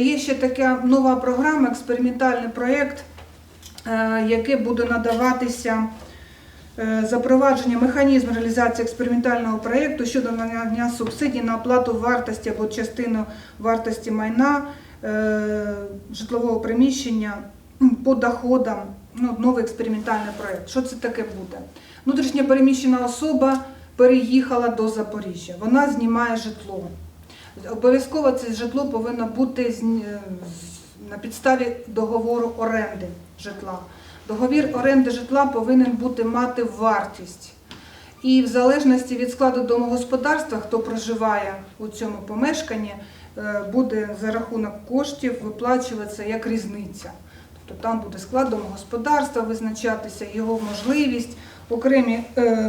Є ще така нова програма, експериментальний проєкт, е, який буде надаватися е, запровадження механізму реалізації експериментального проєкту щодо надання субсидій на оплату вартості або частину вартості майна е, житлового приміщення по доходам. Ну, новий експериментальний проєкт. Що це таке буде? Внутрішньо переміщена особа переїхала до Запоріжжя. Вона знімає житло. Обов'язково це житло повинно бути е, на підставі договору оренди житла. Договір оренди житла повинен бути мати вартість. І в залежності від складу домогосподарства, хто проживає у цьому помешканні, е, буде за рахунок коштів виплачуватися як різниця. Тобто там буде склад домогосподарства визначатися, його можливість, окремі е,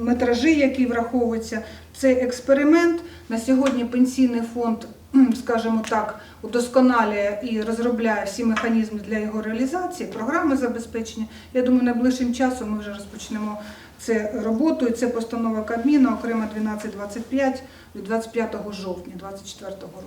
метражі, які враховуються. Це експеримент. На сьогодні пенсійний фонд, скажімо так, удосконалює і розробляє всі механізми для його реалізації, програми забезпечення. Я думаю, найближчим часом ми вже розпочнемо це роботу. І це постанова Кабміна, окремо 1225 від 25 жовтня 2024 року.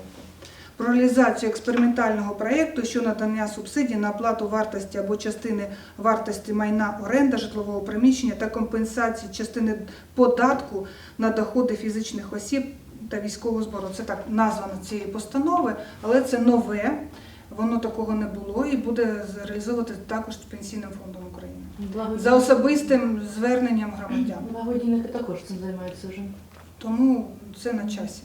Про реалізацію експериментального проєкту, що надання субсидій на оплату вартості або частини вартості майна оренда житлового приміщення та компенсації частини податку на доходи фізичних осіб та військового збору. Це так назва цієї постанови, але це нове. Воно такого не було і буде реалізовувати також Пенсійним фондом України Благодійники- за особистим зверненням громадян. Благодійники також цим займаються вже. Тому це на часі.